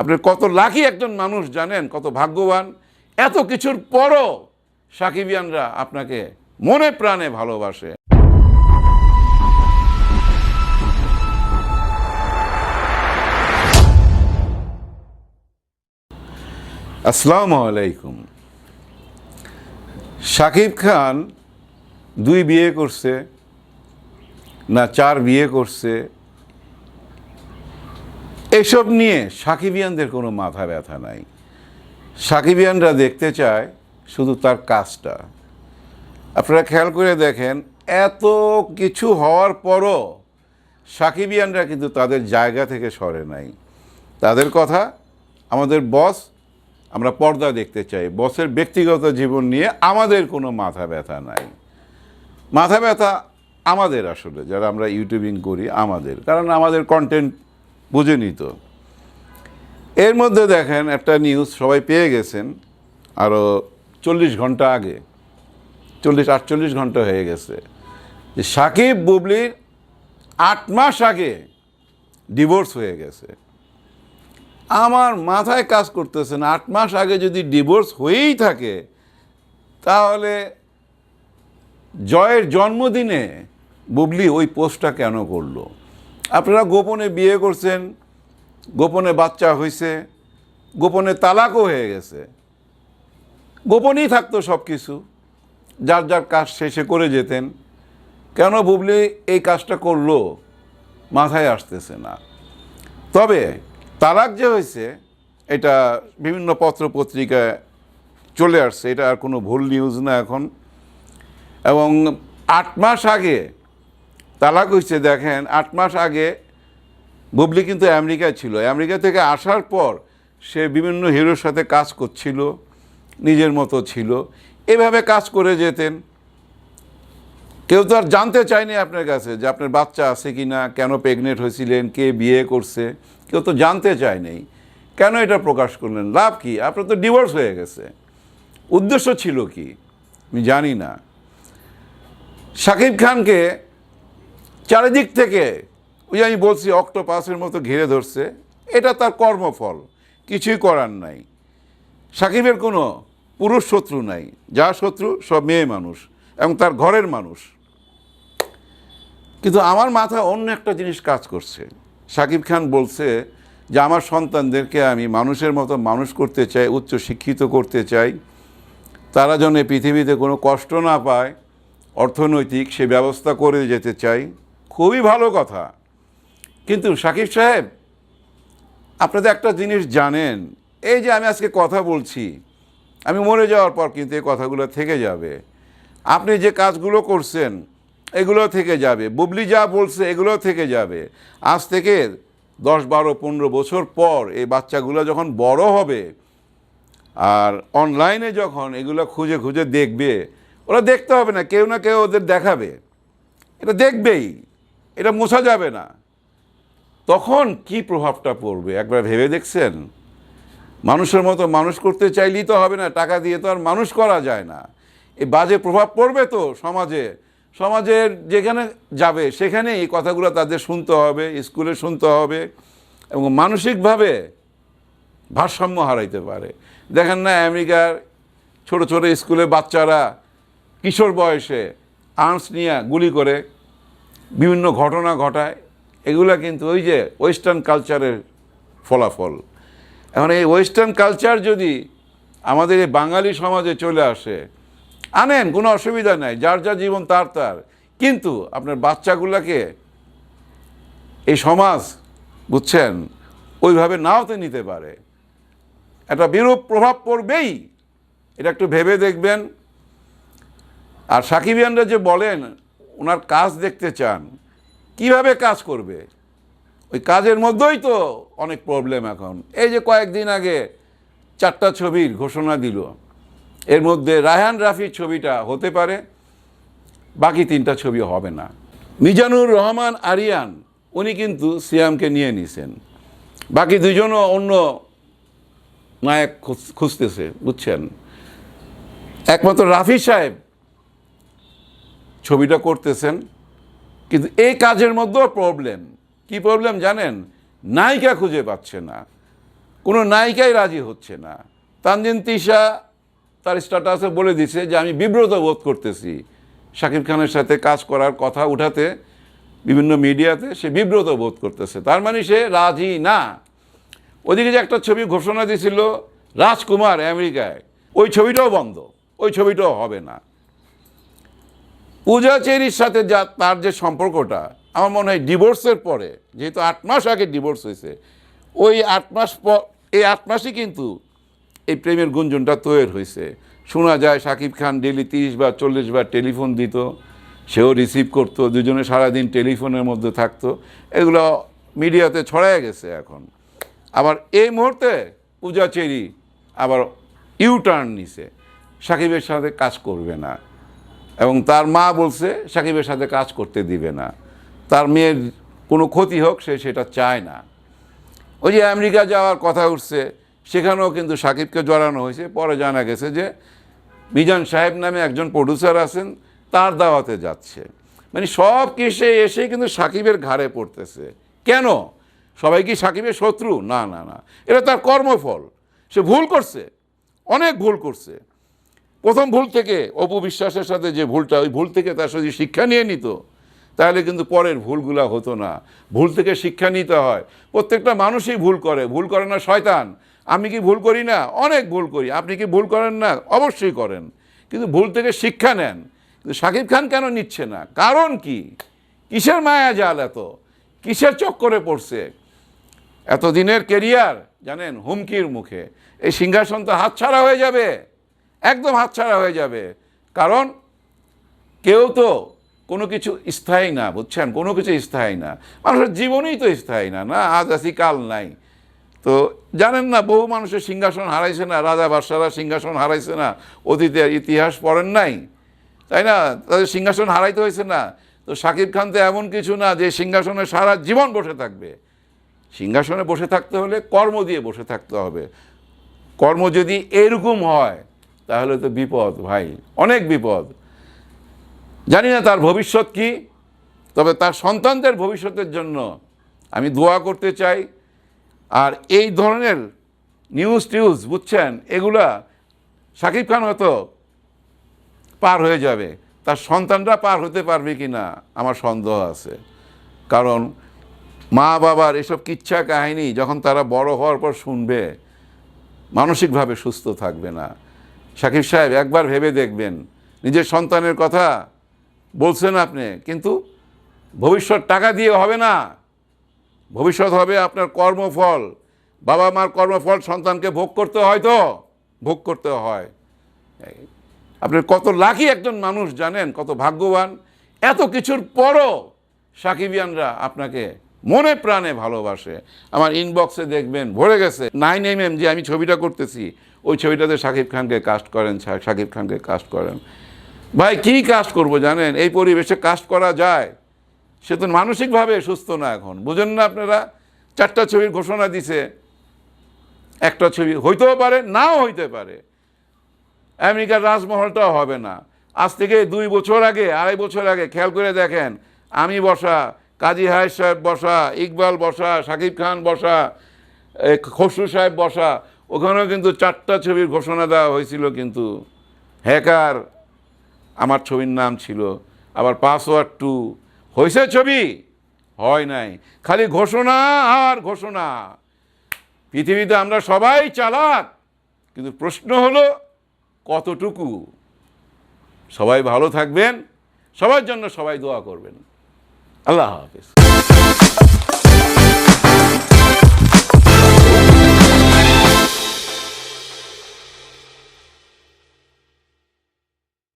আপনি কত লাকি একজন মানুষ জানেন, কত ভাগ্যবান। এত কিছুর পরও সাকিবিয়ানরা আপনাকে মনে প্রাণে ভালোবাসে। আসসালামু আলাইকুম। শাকিব খান দুই বিয়ে করছে, না চার বিয়ে করছে এসব নিয়ে সাকিবিয়ানদের কোনো মাথা ব্যথা নাই। সাকিবিয়ানরা দেখতে চায় শুধু তার কাজটা। আপনারা খেয়াল করে দেখেন, এত কিছু হওয়ার পরও সাকিবিয়ানরা কিন্তু তাদের জায়গা থেকে সরে নাই। তাদের কথা আমাদের বস, আমরা পর্দা দেখতে চাই। বসের ব্যক্তিগত জীবন নিয়ে আমাদের কোনো মাথা ব্যথা নাই। মাথা ব্যথা আমাদের আসলে, যারা আমরা ইউটিউবিং করি, আমাদের। কারণ আমাদের কন্টেন্ট বুঝে নিত এর মধ্যে দেখেন একটা নিউজ সবাই পেয়ে গেছেন আরও চল্লিশ ঘণ্টা আগে, চল্লিশ, আটচল্লিশ ঘণ্টা হয়ে গেছে, যে সাকিব বুবলির আট মাস আগে ডিভোর্স হয়ে গেছে। আমার মাথায় কাজ করতেছে না, আট মাস আগে যদি ডিভোর্স হয়েই থাকে, তাহলে জয়ের জন্মদিনে বুবলি ওই পোস্টটা কেন করল? আপনারা গোপনে বিয়ে করছেন, গোপনে বাচ্চা হয়েছে গোপনে তালাকও হয়ে গেছে। গোপনেই থাকতো সব কিছু যার যার কাজ শেষে করে যেতেন। কেন বুবলি এই কাজটা করল, মাথায় আসতেছে না। তবে তালাক যে হয়েছে, এটা বিভিন্ন পত্র পত্রিকায় চলে আসছে, এটা আর কোনো ভুল নিউজ না এখন। এবং আট মাস আগে তালাক হয়েছে, দেখেন, আট মাস আগে বুবলি কিন্তু আমেরিকায় ছিল। আমেরিকা থেকে আসার পর সে বিভিন্ন হিরোর সাথে কাজ করছিল, নিজের মতো ছিল। এভাবে কাজ করে যেতেন। কেউ তো আর জানতে চায়নি আপনার কাছে যে আপনার বাচ্চা আছে কি না, কেন প্রেগনেন্ট হয়েছিলেন, কে বিয়ে করছে, কেউ তো জানতে চায়নি কেন এটা প্রকাশ করলেন? লাভ কি? আপনার তো ডিভোর্স হয়ে গেছে। উদ্দেশ্য ছিল কি? আমি জানি না। শাকিব খানকে চারিদিক থেকে, ওই আমি বলছি, অক্টোপাসের মতো ঘিরে ধরছে, এটা তার কর্মফল। কিছুই করার নাই। সাকিবের কোনো পুরুষ শত্রু নাই। যা শত্রু, সব মেয়ে মানুষ এবং তার ঘরের মানুষ। কিন্তু আমার মাথায় অন্য একটা জিনিস কাজ করছে। সাকিব খান বলছে যে, আমার সন্তানদেরকে আমি মানুষের মতো মানুষ করতে চাই, উচ্চ শিক্ষিত করতে চাই। তারা যেন পৃথিবীতে কোনো কষ্ট না পায়, অর্থনৈতিক সে ব্যবস্থা করে যেতে চাই। খুবই ভালো কথা। কিন্তু সাকিব সাহেব আপনাদের একটা জিনিস জানেন, এই যে আমি আজকে কথা বলছি, আমি মরে যাওয়ার পর কিন্তু এই কথাগুলো থেকে যাবে। আপনি যে কাজগুলো করছেন, এগুলো থেকে যাবে। বুবলি যা বলছে, এগুলো থেকে যাবে। আজ থেকে দশ, বারো, পনেরো বছর পর এই বাচ্চাগুলো যখন বড় হবে, আর অনলাইনে যখন এগুলো খুঁজে খুঁজে দেখবে, ওরা দেখতে হবে না, কেউ না কেউ ওদের দেখাবে। এটা দেখবেই। এটা মোছা যাবে না। তখন কি প্রভাবটা পড়বে? একবার ভেবে দেখছেন? মানুষের মতো মানুষ করতে চাইলেই তো হবে না, টাকা দিয়ে তো আর মানুষ করা যায় না। এই বাজে প্রভাব পড়বে তো সমাজে। সমাজের যেখানে যাবে সেখানে এই কথাগুলো তাদের শুনতে হবে, স্কুলে শুনতে হবে এবং মানসিকভাবে ভারসাম্য হারাইতে পারে। দেখেন না, আমেরিকার ছোট ছোট স্কুলে বাচ্চারা কিশোর বয়সে আর্মস নিয়ে গুলি করে বিভিন্ন ঘটনা ঘটায়, এগুলা কিন্তু ওই যে ওয়েস্টার্ন কালচারের ফলাফল। এখন এই ওয়েস্টার্ন কালচার যদি আমাদের এই বাঙালি সমাজে চলে আসে, আনেন, কোনো অসুবিধা নাই, যার যার জীবন তার তার। কিন্তু আপনার বাচ্চাগুলোকে এই সমাজ, বুঝছেন, ওইভাবে নাও তো নিতে পারে। একটা বিরূপ প্রভাব পড়বেই, এটা একটু ভেবে দেখবেন। আর সাকিবিয়ানরা যে বলেন ওনার কাজ দেখতে চান, কীভাবে কাজ করবে? ওই কাজের মধ্যেই তো অনেক প্রবলেম এখন। এই যে কয়েকদিন আগে চারটা ছবির ঘোষণা দিল, এর মধ্যে রায়হান রাফির ছবিটা হতে পারে, বাকি তিনটা ছবি হবে না। মিজানুর রহমান আরিয়ান, উনি কিন্তু সিয়ামকে নিয়ে নিছেন। বাকি দুজনও অন্য নায়ক খুঁজ- খুঁজতেছে, বুঝছেন? একমাত্র রাফি সাহেব ছবিটা করতেছেন, কিন্তু এই কাজের মধ্যেও প্রবলেম কি প্রবলেম জানেন? নায়িকা খুঁজে পাচ্ছে না। কোনো নায়িকাই রাজি হচ্ছে না। তানজিন তিশা তার স্ট্যাটাসে বলে দিছে যে, আমি বিব্রত বোধ করতেছি। শাকিব খানের সাথে কাজ করার কথা উঠাতে বিভিন্ন মিডিয়াতে সে বিব্রত বোধ করতেছে। তার মানে সে রাজি না। ওদিকে যে একটা ছবি ঘোষণা দিয়েছিল রাজকুমার আমেরিকায়। ওই ছবিটাও বন্ধ। ওই ছবিটাও হবে না। পূজা চেরির সাথে যা তার যে সম্পর্কটা, আমার মনে হয় ডিভোর্সের পরে, যেহেতু আট মাস আগে ডিভোর্স হয়েছে, ওই আট মাস পর এই আট মাসই কিন্তু এই প্রেমের গুঞ্জনটা তৈরি হয়েছে। শোনা যায় শাকিব খান ডেলি তিরিশ বার, চল্লিশ বার টেলিফোন দিত, সেও রিসিভ করতো, দুজনে সারাদিন টেলিফোনের মধ্যে থাকতো। এগুলো মিডিয়াতে ছড়ায় গেছে এখন। আবার এই মুহূর্তে পূজা চেরি আবার ইউ টার্ন নিছে। সাকিবের সাথে কাজ করবে না। এবং তার মা বলছে, সাকিবের সাথে কাজ করতে দিবে না। তার মেয়ের কোনো ক্ষতি হোক, সে সেটা চায় না। ওই যে আমেরিকা যাওয়ার কথা উঠছে, সেখানেও কিন্তু সাকিবকে জড়ানো হয়েছে। পরে জানা গেছে যে, মিজান সাহেব নামে একজন প্রডিউসার আছেন, তার দাওয়াতে যাচ্ছে। মানে সব কেসে এসে কিন্তু সাকিবের ঘাড়ে পড়তেছে। কেন? সবাই কি সাকিবের শত্রু? না না না। এটা তার কর্মফল। সে ভুল করছে। অনেক ভুল করছে। প্রথম ভুল থেকে অপু বিশ্বাসের সাথে যে ভুলটা, ওই ভুল থেকে তার সাথে শিক্ষা নিয়ে নিত, তাহলে কিন্তু পরের ভুলগুলা হতো না। ভুল থেকে শিক্ষা নিতে হয়। প্রত্যেকটা মানুষই ভুল করে। ভুল করে না শয়তান। আমি কি ভুল করি না? অনেক ভুল করি। আপনি কি ভুল করেন না? অবশ্যই করেন। কিন্তু ভুল থেকে শিক্ষা নেন। কিন্তু শাকিব খান কেন নিচ্ছে না? কারণ কি? কিসের মায়া জাল এত? কিসের চক্করে পড়ছে? এতদিনের কেরিয়ার, জানেন, হুমকির মুখে। এই সিংহাসন তো হাতছাড়া হয়ে যাবে। একদম হাতছাড়া হয়ে যাবে। কারণ কেউ তো কোনো কিছু স্থায়ী না, বুঝছেন? কোনো কিছু স্থায়ী না। মানুষের জীবনই তো স্থায়ী না না? আজ আছি কাল নাই। তো জানেন না, বহু মানুষের সিংহাসন হারাইছে না, রাজা বাদশারা সিংহাসন হারাইছে না, অতীতের ইতিহাস পড়েন নাই। তাই না? তাদের সিংহাসন হারাইতে হয়েছে না। তো শাকিব খান তো এমন কিছু না যে সিংহাসনে সারা জীবন বসে থাকবে। সিংহাসনে বসে থাকতে হলে কর্ম দিয়ে বসে থাকতে হবে। কর্ম যদি এরকম হয় তাহলে তো বিপদ ভাই, অনেক বিপদ। জানি না তার ভবিষ্যৎ কি, তবে তার সন্তানদের ভবিষ্যতের জন্য আমি দোয়া করতে চাই। আর এই ধরনের নিউজ টিউজ বুঝছেন, এগুলা শাকিব খান হয়তো পার হয়ে যাবে। তার সন্তানরা পার হতে পারবে কি না আমার সন্দেহ আছে। কারণ মা বাবার এসব কিচ্ছা কাহিনী যখন তারা বড় হওয়ার পর শুনবে, মানসিকভাবে সুস্থ থাকবে না। শাকিব সাহেব, একবার ভেবে দেখবেন। নিজের সন্তানের কথা বলছেন আপনি, কিন্তু ভবিষ্যৎ টাকা দিয়ে হবে না। ভবিষ্যৎ হবে আপনার কর্মফল। বাবা মার কর্মফল সন্তানকে ভোগ করতে হয় তো? ভোগ করতে হয়। আপনার কত লাকি একজন মানুষ জানেন, কত ভাগ্যবান। এত কিছুর পরও সাকিবিয়ানরা আপনাকে মনে প্রাণে ভালোবাসে। আমার ইনবক্সে দেখবেন, ভরে গেছে। নাইন এম এম যে আমি ছবিটা করতেছি। ওই ছবিটাতে শাকিব খানকে কাস্ট করেন শাকিব খানকে কাস্ট করেন। ভাই, কী কাস্ট করব জানেন? এই পরিবেশে কাস্ট করা যায়। সে তো মানসিকভাবে সুস্থ না এখন। বুঝেন না আপনারা? চারটা ছবির ঘোষণা দিছে। একটা ছবি হইতেও পারে, নাও হইতে পারে। আমেরিকার রাজমহলটাও হবে না। আজ থেকে দুই বছর আগে, আড়াই বছর আগে, খেয়াল করে দেখেন, আমি বসা, কাজী হায় সাহেব বসা, ইকবাল বসা, শাকিব খান বসা খসরু সাহেব বসা ওখানেও কিন্তু চারটা ছবির ঘোষণা দেওয়া হয়েছিল কিন্তু হ্যাকার, আমার ছবির নাম ছিল, আবার পাসওয়ার্ড টু হয়েছে ছবি? হয় নাই। খালি ঘোষণা আর ঘোষণা। পৃথিবীতে আমরা সবাই চালাক, কিন্তু প্রশ্ন হলো কতটুকু? সবাই ভালো থাকবেন, সবার জন্য সবাই দোয়া করবেন। আল্লাহ হাফিজ।